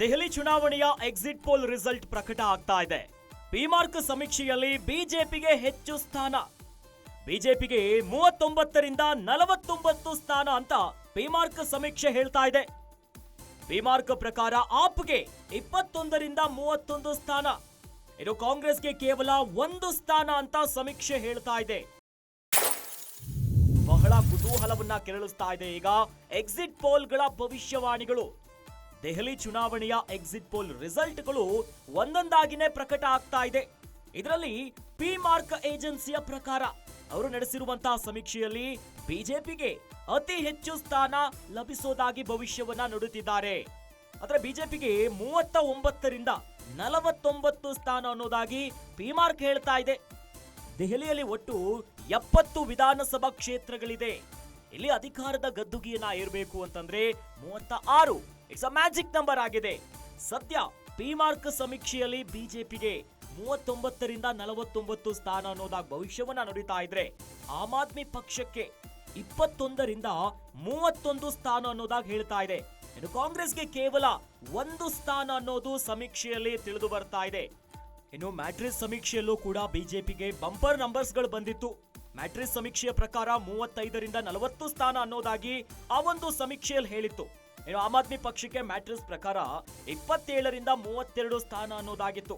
ದೆಹಲಿ ಚುನಾವಣೆಯ exit poll result ಪ್ರಕಟ ಆಗ್ತಾ ಇದೆ. ಪಿಮಾರ್ಕ್ ಸಮೀಕ್ಷೆಯಲ್ಲಿ ಬಿಜೆಪಿಗೆ ಹೆಚ್ಚು ಸ್ಥಾನ. ಬಿಜೆಪಿಗೆ ಮೂವತ್ತೊಂಬತ್ತರಿಂದ ನಲವತ್ತೊಂಬತ್ತು ಸ್ಥಾನ ಅಂತ ಪಿಮಾರ್ಕ್ ಸಮೀಕ್ಷೆ ಹೇಳ್ತಾ ಇದೆ. ಪಿಮಾರ್ಕ್ ಪ್ರಕಾರ ಆಪ್ಗೆ ಇಪ್ಪತ್ತೊಂದರಿಂದ ಮೂವತ್ತೊಂದು ಸ್ಥಾನ. ಇದು ಕಾಂಗ್ರೆಸ್ಗೆ ಕೇವಲ ಒಂದು ಸ್ಥಾನ ಅಂತ ಸಮೀಕ್ಷೆ ಹೇಳ್ತಾ ಇದೆ. ಬಹಳ ಕುತೂಹಲವನ್ನ ಕೆರಳಿಸ್ತಾ ಇದೆ ಈಗ ಎಕ್ಸಿಟ್ ಪೋಲ್ಗಳ ಭವಿಷ್ಯವಾಣಿಗಳು. ದೆಹಲಿ ಚುನಾವಣೆಯ ಎಕ್ಸಿಟ್ ಪೋಲ್ ರಿಸಲ್ಟ್ಗಳು ಒಂದೊಂದಾಗಿನೇ ಪ್ರಕಟ ಆಗ್ತಾ ಇದೆ. ಇದರಲ್ಲಿ ಪಿ ಮಾರ್ಕ್ ಏಜೆನ್ಸಿಯ ಪ್ರಕಾರ ಅವರು ನಡೆಸಿರುವಂತಹ ಸಮೀಕ್ಷೆಯಲ್ಲಿ ಬಿಜೆಪಿಗೆ ಅತಿ ಹೆಚ್ಚು ಸ್ಥಾನ ಲಭಿಸೋದಾಗಿ ಭವಿಷ್ಯವನ್ನ ನುಡುತ್ತಿದ್ದಾರೆ. ಆದ್ರೆ ಬಿಜೆಪಿಗೆ ಮೂವತ್ತ ಒಂಬತ್ತರಿಂದ ನಲವತ್ತೊಂಬತ್ತು ಸ್ಥಾನ ಅನ್ನೋದಾಗಿ ಪಿ ಮಾರ್ಕ್ ಹೇಳ್ತಾ ಇದೆ. ದೆಹಲಿಯಲ್ಲಿ ಒಟ್ಟು ಎಪ್ಪತ್ತು ವಿಧಾನಸಭಾ ಕ್ಷೇತ್ರಗಳಿದೆ. ಇಲ್ಲಿ ಅಧಿಕಾರದ ಗದ್ದುಗೆಯನ್ನ ಏರ್ಬೇಕು ಅಂತಂದ್ರೆ ಮೂವತ್ತ ಆರು ಇಟ್ಸ್ ಅ ಮ್ಯಾಜಿಕ್ ನಂಬರ್ ಆಗಿದೆ. ಸದ್ಯ ಪಿ ಮಾರ್ಕ್ ಸಮೀಕ್ಷೆಯಲ್ಲಿ ಬಿಜೆಪಿಗೆ ಮೂವತ್ತೊಂಬತ್ತರಿಂದ ನಲವತ್ತೊಂಬತ್ತು ಸ್ಥಾನ ಅನ್ನೋದಾಗಿ ಭವಿಷ್ಯವನ್ನ ನುಡಿತಾ ಇದ್ರೆ, ಆಮ್ ಆದ್ಮಿ ಪಕ್ಷಕ್ಕೆ ಇಪ್ಪತ್ತೊಂದರಿಂದ ಮೂವತ್ತೊಂದು ಸ್ಥಾನ ಅನ್ನೋದಾಗಿ ಹೇಳ್ತಾ ಇದೆ. ಇನ್ನು ಕಾಂಗ್ರೆಸ್ಗೆ ಕೇವಲ ಒಂದು ಸ್ಥಾನ ಅನ್ನೋದು ಸಮೀಕ್ಷೆಯಲ್ಲಿ ತಿಳಿದು ಬರ್ತಾ ಇದೆ. ಇನ್ನು ಮ್ಯಾಟ್ರಿಸ್ ಸಮೀಕ್ಷೆಯಲ್ಲೂ ಕೂಡ ಬಿಜೆಪಿಗೆ ಬಂಪರ್ ನಂಬರ್ಸ್ಗಳು ಬಂದಿತ್ತು. ಮ್ಯಾಟ್ರಿಸ್ ಸಮೀಕ್ಷೆಯ ಪ್ರಕಾರ ಮೂವತ್ತೈದರಿಂದ ನಲವತ್ತು ಸ್ಥಾನ ಅನ್ನೋದಾಗಿ ಆ ಒಂದು ಸಮೀಕ್ಷೆಯಲ್ಲಿ ಹೇಳಿತ್ತು. ಇನ್ನು ಆಮ್ ಆದ್ಮಿ ಪಕ್ಷಕ್ಕೆ ಮ್ಯಾಟ್ರಿಸ್ ಪ್ರಕಾರ ಇಪ್ಪತ್ತೇಳರಿಂದ ಮೂವತ್ತೆರಡು ಸ್ಥಾನ ಅನ್ನೋದಾಗಿತ್ತು.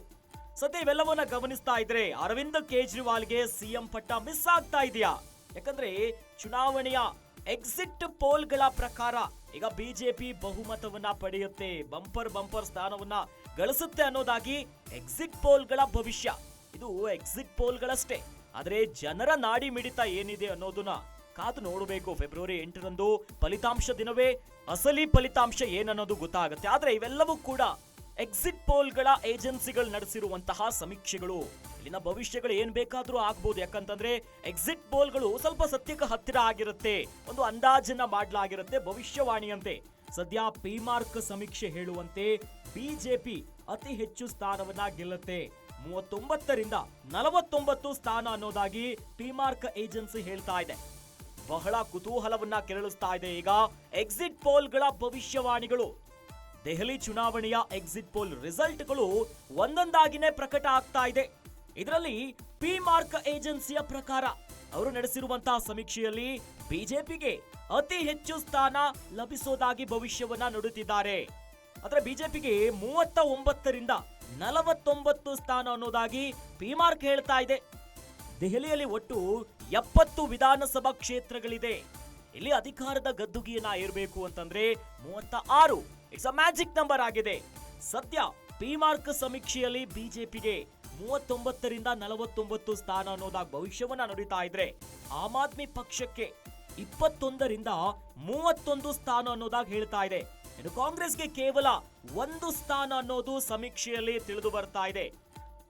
ಸದ್ಯ ಇವೆಲ್ಲವನ್ನ ಗಮನಿಸ್ತಾ ಇದ್ರೆ ಅರವಿಂದ್ ಕೇಜ್ರಿವಾಲ್ಗೆ ಸಿಎಂ ಪಟ್ಟ ಮಿಸ್ ಆಗ್ತಾ ಇದೆಯಾ? ಯಾಕಂದ್ರೆ ಚುನಾವಣೆಯ ಎಕ್ಸಿಟ್ ಪೋಲ್ಗಳ ಪ್ರಕಾರ ಈಗ ಬಿಜೆಪಿ ಬಹುಮತವನ್ನ ಪಡೆಯುತ್ತೆ, ಬಂಪರ್ ಬಂಪರ್ ಸ್ಥಾನವನ್ನ ಗಳಿಸುತ್ತೆ ಅನ್ನೋದಾಗಿ ಎಕ್ಸಿಟ್ ಪೋಲ್ಗಳ ಭವಿಷ್ಯ. ಇದು ಎಕ್ಸಿಟ್ ಪೋಲ್ಗಳಷ್ಟೇ. ಆದರೆ ಜನರ ನಾಡಿ ಮಿಡಿತ ಏನಿದೆ ಅನ್ನೋದನ್ನ ಕಾದು ನೋಡಬೇಕು ಫೆಬ್ರವರಿ ಎಂಟರಂದು ಫಲಿತಾಂಶ ದಿನವೇ. ಅಸಲಿ ಫಲಿತಾಂಶ ಏನನ್ನೋದು ಗೊತ್ತಾಗುತ್ತೆ. ಆದ್ರೆ ಇವೆಲ್ಲವೂ ಕೂಡ ಎಕ್ಸಿಟ್ ಪೋಲ್ಗಳ ಏಜೆನ್ಸಿಗಳು ನಡೆಸಿರುವಂತಹ ಸಮೀಕ್ಷೆಗಳು. ಇಲ್ಲಿನ ಭವಿಷ್ಯಗಳು ಏನ್ ಬೇಕಾದ್ರೂ ಆಗ್ಬೋದು. ಯಾಕಂತಂದ್ರೆ ಎಕ್ಸಿಟ್ ಪೋಲ್ಗಳು ಸ್ವಲ್ಪ ಸತ್ಯಕ್ಕೆ ಹತ್ತಿರ ಆಗಿರುತ್ತೆ. ಒಂದು ಅಂದಾಜನ್ನ ಮಾಡಲಾಗಿರುತ್ತೆ ಭವಿಷ್ಯವಾಣಿಯಂತೆ. ಸದ್ಯ ಪಿ ಮಾರ್ಕ್ ಸಮೀಕ್ಷೆ ಹೇಳುವಂತೆ ಬಿಜೆಪಿ ಅತಿ ಹೆಚ್ಚು ಸ್ಥಾನವನ್ನ ಗೆಲ್ಲುತ್ತೆ. ಮೂವತ್ತೊಂಬತ್ತರಿಂದ ನಲವತ್ತೊಂಬತ್ತು ಸ್ಥಾನ ಅನ್ನೋದಾಗಿ ಪಿ ಮಾರ್ಕ್ ಏಜೆನ್ಸಿ ಹೇಳ್ತಾ ಇದೆ. ಬಹಳ ಕುತೂಹಲವನ್ನ ಕೆರಳಿಸ್ತಾ ಇದೆ ಈಗ ಎಕ್ಸಿಟ್ ಪೋಲ್ಗಳ ಭವಿಷ್ಯವಾಣಿಗಳು. ದೆಹಲಿ ಚುನಾವಣೆಯ ಎಕ್ಸಿಟ್ ಪೋಲ್ ರಿಸಲ್ಟ್ಗಳು ಒಂದೊಂದಾಗಿನೇ ಪ್ರಕಟ ಆಗ್ತಾ ಇದೆ. ಇದರಲ್ಲಿ ಪಿ ಮಾರ್ಕ್ ಏಜೆನ್ಸಿಯ ಪ್ರಕಾರ ಅವರು ನಡೆಸಿರುವಂತಹ ಸಮೀಕ್ಷೆಯಲ್ಲಿ ಬಿಜೆಪಿಗೆ ಅತಿ ಹೆಚ್ಚು ಸ್ಥಾನ ಲಭಿಸೋದಾಗಿ ಭವಿಷ್ಯವನ್ನ ನುಡುತ್ತಿದ್ದಾರೆ. ಆದ್ರೆ ಬಿಜೆಪಿಗೆ ಮೂವತ್ತ ಒಂಬತ್ತರಿಂದ ನಲವತ್ತೊಂಬತ್ತು ಸ್ಥಾನ ಅನ್ನೋದಾಗಿ ಪಿ ಮಾರ್ಕ್ ಹೇಳ್ತಾ ಇದೆ. ದೆಹಲಿಯಲ್ಲಿ ಒಟ್ಟು ಎಪ್ಪತ್ತು ವಿಧಾನಸಭಾ ಕ್ಷೇತ್ರಗಳಿದೆ. ಇಲ್ಲಿ ಅಧಿಕಾರದ ಗದ್ದುಗೆಯನ್ನ ಏರ್ಬೇಕು ಅಂತಂದ್ರೆ ಮೂವತ್ತ ಆರು ಇಟ್ಸ್ ಅ ಮ್ಯಾಜಿಕ್ ನಂಬರ್ ಆಗಿದೆ. ಸದ್ಯ ಪಿ ಮಾರ್ಕ್ ಸಮೀಕ್ಷೆಯಲ್ಲಿ ಬಿಜೆಪಿಗೆ ಮೂವತ್ತೊಂಬತ್ತರಿಂದ ನಲವತ್ತೊಂಬತ್ತು ಸ್ಥಾನ ಅನ್ನೋದಾಗಿ ಭವಿಷ್ಯವನ್ನ ನುಡಿತಾ ಇದ್ರೆ, ಆಮ್ ಆದ್ಮಿ ಪಕ್ಷಕ್ಕೆ ಇಪ್ಪತ್ತೊಂದರಿಂದ ಮೂವತ್ತೊಂದು ಸ್ಥಾನ ಅನ್ನೋದಾಗಿ ಹೇಳ್ತಾ ಇದೆ. ಇನ್ನು ಕಾಂಗ್ರೆಸ್ಗೆ ಕೇವಲ ಒಂದು ಸ್ಥಾನ ಅನ್ನೋದು ಸಮೀಕ್ಷೆಯಲ್ಲಿ ತಿಳಿದು ಬರ್ತಾ ಇದೆ.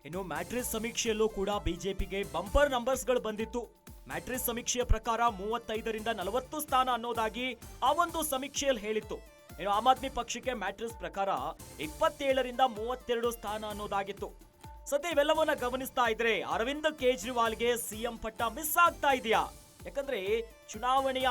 ಇನ್ನು ಮ್ಯಾಟ್ರಿಸ್ ಸಮೀಕ್ಷೆಯಲ್ಲೂ ಕೂಡ ಬಿಜೆಪಿಗೆ ಬಂಪರ್ ನಂಬರ್ಸ್ಗಳು ಬಂದಿತ್ತು. ಮ್ಯಾಟ್ರಿಸ್ ಸಮೀಕ್ಷೆಯ ಪ್ರಕಾರ ಮೂವತ್ತೈದರಿಂದ ನಲವತ್ತು ಸ್ಥಾನ ಅನ್ನೋದಾಗಿ ಆ ಒಂದು ಸಮೀಕ್ಷೆಯಲ್ಲಿ ಹೇಳಿತ್ತು. ಇನ್ನು ಆಮ್ ಆದ್ಮಿ ಪಕ್ಷಕ್ಕೆ ಮ್ಯಾಟ್ರಿಸ್ ಪ್ರಕಾರ ಇಪ್ಪತ್ತೇಳರಿಂದ ಮೂವತ್ತೆರಡು ಸ್ಥಾನ ಅನ್ನೋದಾಗಿತ್ತು. ಸದ್ಯ ಇವೆಲ್ಲವನ್ನ ಗಮನಿಸ್ತಾ ಇದ್ರೆ ಅರವಿಂದ್ ಕೇಜ್ರಿವಾಲ್ಗೆ ಸಿಎಂ ಪಟ್ಟ ಮಿಸ್ ಆಗ್ತಾ ಇದೆಯಾ? ಯಾಕಂದ್ರೆ ಚುನಾವಣೆಯ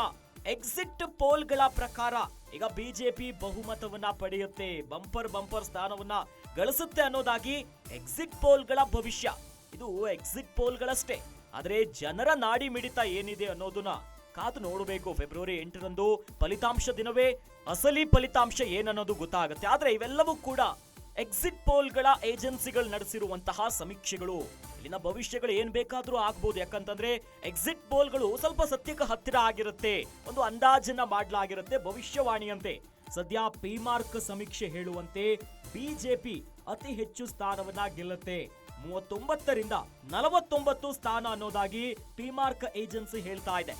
ಎಕ್ಸಿಟ್ ಪೋಲ್ಗಳ ಪ್ರಕಾರ, ಈಗ ಬಿಜೆಪಿ ಬಹುಮತವನ್ನ ಪಡೆಯುತ್ತೆ. ಬಂಪರ್ ಬಂಪರ್ ಸ್ಥಾನವನ್ನ ಗಳಿಸುತ್ತೆ ಅನ್ನೋದಾಗಿ ಎಕ್ಸಿಟ್ ಪೋಲ್ಗಳ ಭವಿಷ್ಯ. ಇದು ಎಕ್ಸಿಟ್ ಪೋಲ್ಗಳಷ್ಟೇ ಆದ್ರೆ ಜನರ ನಾಡಿ ಮಿಡಿತ ಏನಿದೆ ಅನ್ನೋದನ್ನ ಕಾದು ನೋಡಬೇಕು. ಫೆಬ್ರವರಿ ಎಂಟರಂದು ಫಲಿತಾಂಶ ದಿನವೇ, ಅಸಲಿ ಫಲಿತಾಂಶ ಏನನ್ನೋದು ಗೊತ್ತಾಗುತ್ತೆ. ಆದ್ರೆ ಇವೆಲ್ಲವೂ ಕೂಡ ಎಕ್ಸಿಟ್ ಪೋಲ್ಗಳ ಏಜೆನ್ಸಿಗಳು ನಡೆಸಿರುವಂತಹ ಸಮೀಕ್ಷೆಗಳು. ಇಲ್ಲಿನ ಭವಿಷ್ಯಗಳು ಏನ್ ಬೇಕಾದ್ರೂ ಆಗ್ಬೋದು. ಯಾಕಂತಂದ್ರೆ ಎಕ್ಸಿಟ್ ಪೋಲ್ಗಳು ಸ್ವಲ್ಪ ಸತ್ಯಕ್ಕೆ ಹತ್ತಿರ ಆಗಿರುತ್ತೆ. ಒಂದು ಅಂದಾಜನ್ನ ಮಾಡಲಾಗಿರುತ್ತೆ ಭವಿಷ್ಯವಾಣಿಯಂತೆ. ಸದ್ಯ ಪಿ ಮಾರ್ಕ್ ಸಮೀಕ್ಷೆ ಹೇಳುವಂತೆ ಬಿಜೆಪಿ ಅತಿ ಹೆಚ್ಚು ಸ್ಥಾನವನ್ನ ಗೆಲ್ಲುತ್ತೆ. ಮೂವತ್ತೊಂಬತ್ತರಿಂದ ನಲವತ್ತೊಂಬತ್ತು ಸ್ಥಾನ ಅನ್ನೋದಾಗಿ ಪಿ ಮಾರ್ಕ್ ಏಜೆನ್ಸಿ ಹೇಳ್ತಾ ಇದೆ.